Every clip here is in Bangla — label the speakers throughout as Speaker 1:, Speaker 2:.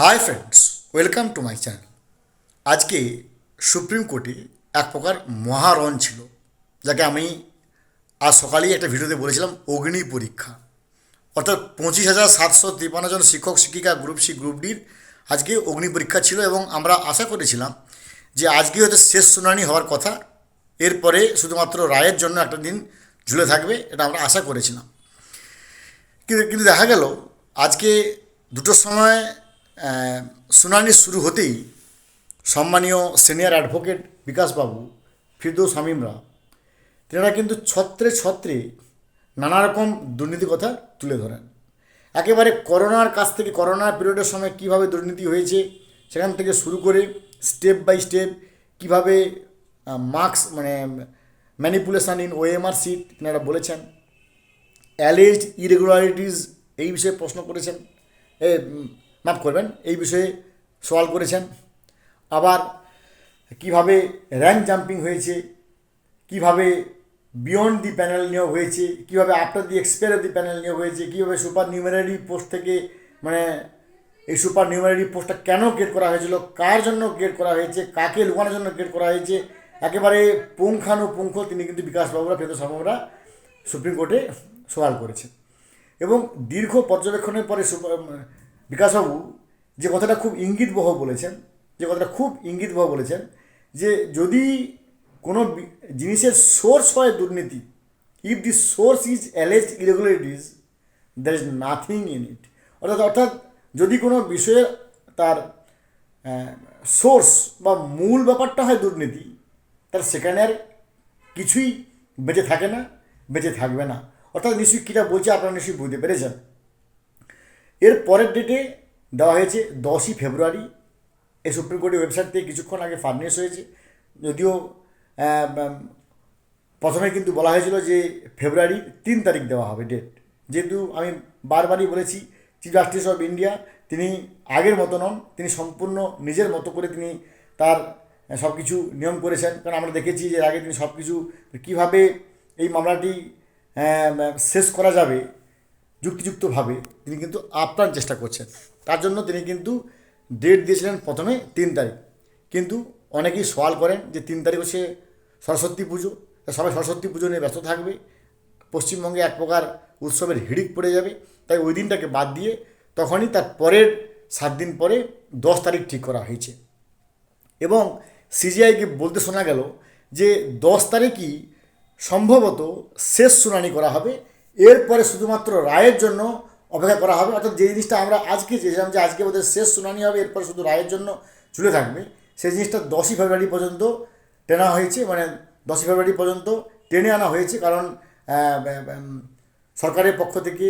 Speaker 1: Hi friends welcome to my channel আজকে সুপ্রিম কোর্টে এক প্রকার মহারণ ছিল, যাকে আমি আজ সকালেই একটা ভিডিওতে বলেছিলাম, অগ্নি পরীক্ষা। অর্থাৎ পঁচিশ হাজার সাতশো তিপ্পান্ন জন শিক্ষক, শিক্ষিকা গ্রুপ সি গ্রুপ ডির আজকে অগ্নি পরীক্ষা ছিল এবং আমরা আশা করেছিলাম যে আজকে হয়তো শেষ শুনানি হওয়ার কথা। এরপরে শুধুমাত্র রায়ের জন্য একটা দিন ঝুলে থাকবে এটা আমরা আশা করেছিলাম। কিন্তু কিন্তু দেখা গেল, আজকে দুটোর সময় শুনানি শুরু হতেই সম্মানীয় সিনিয়র অ্যাডভোকেট বিকাশবাবু, ফিরদৌস হামিমরা, তেনারা কিন্তু ছত্রে ছত্রে নানা রকম দুর্নীতি কথা তুলে ধরেন। একেবারে করোনার কাছ থেকে করোনার পিরিয়ডের সময় কীভাবে দুর্নীতি হয়েছে সেখান থেকে শুরু করে স্টেপ বাই স্টেপ কীভাবে মার্কস মানে ম্যানিপুলেশান ইন ওএমআর সিট তেনারা বলেছেন, অ্যালেজড ইরেগুলারিটিস এই বিষয়ে প্রশ্ন করেছেন। মাফ করবেন, এই বিষয়ে সওয়াল করেছেন। আবার কীভাবে র্যাঙ্ক জাম্পিং হয়েছে, কীভাবে বিয়ন্ড দি প্যানেল নিয়োগ হয়েছে, কীভাবে after the expire of the panel নিয়োগ হয়েছে, কীভাবে সুপার নিউমারারি পোস্ট থেকে মানে এই সুপার নিউমারারি পোস্টটা কেন ক্রিয়েট করা হয়েছিল, কার জন্য ক্রিয়েট করা হয়েছে, কাকে লুকানোর জন্য ক্রিয়েট করা হয়েছে, একেবারে পুঙ্খানুপুঙ্খ তিনি কিন্তু বিকাশবাবুরা ফেরত সামরা সুপ্রিম কোর্টে সওয়াল করেছেন। এবং দীর্ঘ পর্যবেক্ষণের পরে বিকাশবাবু যে কথাটা খুব ইঙ্গিতবহ বলেছেন, যে কথাটা খুব ইঙ্গিতবহ বলেছেন, যে যদি কোনো জিনিসের সোর্স হয় দুর্নীতি if the source is allege irregularities there is nothing in it অর্থাৎ অর্থাৎ যদি কোনো বিষয়ের তার সোর্স বা মূল ব্যাপারটা হয় দুর্নীতি, তার সেখানে আর কিছুই বেঁচে থাকে না, বেঁচে থাকবে না। অর্থাৎ নিশ্চয়ই কীটা বলছে আপনারা নিশ্চয়ই বুঝতে পেরেছেন। এর পরের ডেটে দেওয়া হয়েছে দশই ফেব্রুয়ারি। এই সুপ্রিম কোর্টের ওয়েবসাইট থেকে কিছুক্ষণ আগে ফার্নিশ হয়েছে। যদিও প্রথমে কিন্তু বলা হয়েছিল যে ফেব্রুয়ারি তিন তারিখ দেওয়া হবে ডেট যেহেতু আমি বারবারই বলেছি চিফ জাস্টিস অফ ইন্ডিয়া তিনি আগের মতো নন, তিনি সম্পূর্ণ নিজের মতো করে তিনি তার সব কিছু নিয়ম করেছেন। কারণ আমরা দেখেছি যে আগে তিনি সব কিছু কীভাবে এই মামলাটি শেষ করা যাবে যুক্তিযুক্তভাবে তিনি কিন্তু আপ্রাণ চেষ্টা করছেন। তার জন্য তিনি কিন্তু ডেট দিয়েছিলেন প্রথমে তিন তারিখ। কিন্তু অনেকেই সওয়াল করেন যে তিন তারিখ হচ্ছে সরস্বতী পুজো সবাই সরস্বতী পুজো নিয়ে ব্যস্ত থাকবে। পশ্চিমবঙ্গে এক প্রকার উৎসবের হিড়িক পড়ে যাবে। তাই ওই দিনটাকে বাদ দিয়ে তখনই তার পরের সাত দিন পরে দশ তারিখ ঠিক করা হয়েছে। এবং সিজিআইকে বলতে শোনা গেল যে দশ তারিখই সম্ভবত শেষ শুনানি করা হবে এরপরে শুধুমাত্র রায়ের জন্য অপেক্ষা করা হবে। অর্থাৎ যে জিনিসটা আমরা আজকে চেয়েছিলাম যে আজকে বোধহয় শেষ শুনানি হবে, এরপরে শুধু রায়ের জন্য ঝুলে থাকবে। সেই জিনিসটা দশই ফেব্রুয়ারি পর্যন্ত টেনা হয়েছে মানে দশই ফেব্রুয়ারি পর্যন্ত টেনে আনা হয়েছে। কারণ সরকারের পক্ষ থেকে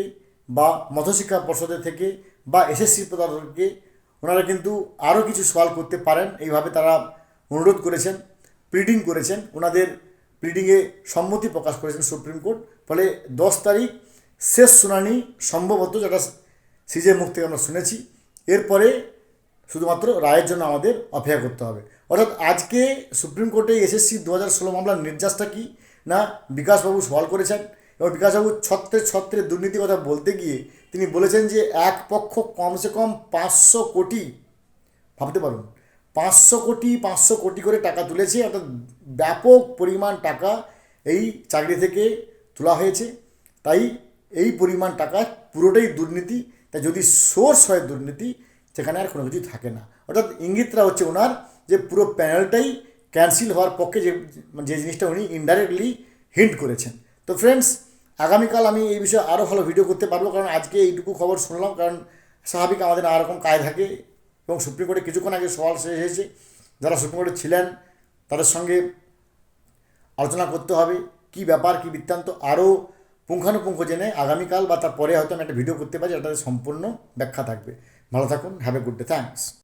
Speaker 1: বা মধ্যশিক্ষা পর্ষদের থেকে বা এসএসসি প্রদানকে ওনারা কিন্তু আরও কিছু সওয়াল করতে পারেন। এইভাবে তারা অনুরোধ করেছেন প্রিডিং করেছেন। ওনাদের প্রিডিংয়ে সম্মতি প্রকাশ করেছেন সুপ্রিম কোর্ট। ফলে দশ তারিখ শেষ শুনানি সম্ভবত যেটা সিজে মুখ থেকে আমরা শুনেছি। এরপরে শুধুমাত্র রায়ের জন্য আমাদের অপেক্ষা করতে হবে। অর্থাৎ আজকে সুপ্রিম কোর্টে এসএসসি দু হাজার ষোলো মামলার নির্যাসটা কী না বিকাশবাবু সওয়াল করেছেন এবং বিকাশবাবু ছত্রে ছত্রে দুর্নীতি কথা বলতে গিয়ে তিনি বলেছেন যে এক পক্ষ কমসে কম পাঁচশো কোটি, ভাবতে পারুন, পাঁচশো কোটি পাঁচশো কোটি করে টাকা তুলেছে, অর্থাৎ ব্যাপক পরিমাণ টাকা এই চাকরি থেকে তোলা হয়েছে। তাই এই পরিমাণ টাকা পুরোটাই দুর্নীতি। তাই যদি সোর্স হয় দুর্নীতি, সেখানে আর কোনো কিছু থাকে না। অর্থাৎ ইঙ্গিতটা হচ্ছে ওনার যে পুরো প্যানেলটাই ক্যান্সেল হওয়ার পক্ষে যে যে জিনিসটা উনি ইনডাইরেক্টলি হিন্ট করেছেন। তো ফ্রেন্ডস আগামীকাল আমি এই বিষয়ে আরও ভালো ভিডিও করতে পারব, কারণ আজকে এইটুকু খবর শুনলাম, কারণ স্বাভাবিক আমাদের নানা রকম কাজ থাকে এবং সুপ্রিম কোর্টে কিছুক্ষণ আগে সওয়াল শেষ হয়েছে। যারা সুপ্রিম কোর্টে ছিলেন, তাদের সঙ্গে আলোচনা করতে হবে, কি ব্যাপার, কি বৃত্তান্ত, আরও পুঙ্খানুপুঙ্খ জেনে আগামীকাল বা তারপরে হয়তো আমি একটা ভিডিও করতে পারি, যেটাতে সম্পূর্ণ ব্যাখ্যা থাকবে। ভালো থাকুন have a good day thanks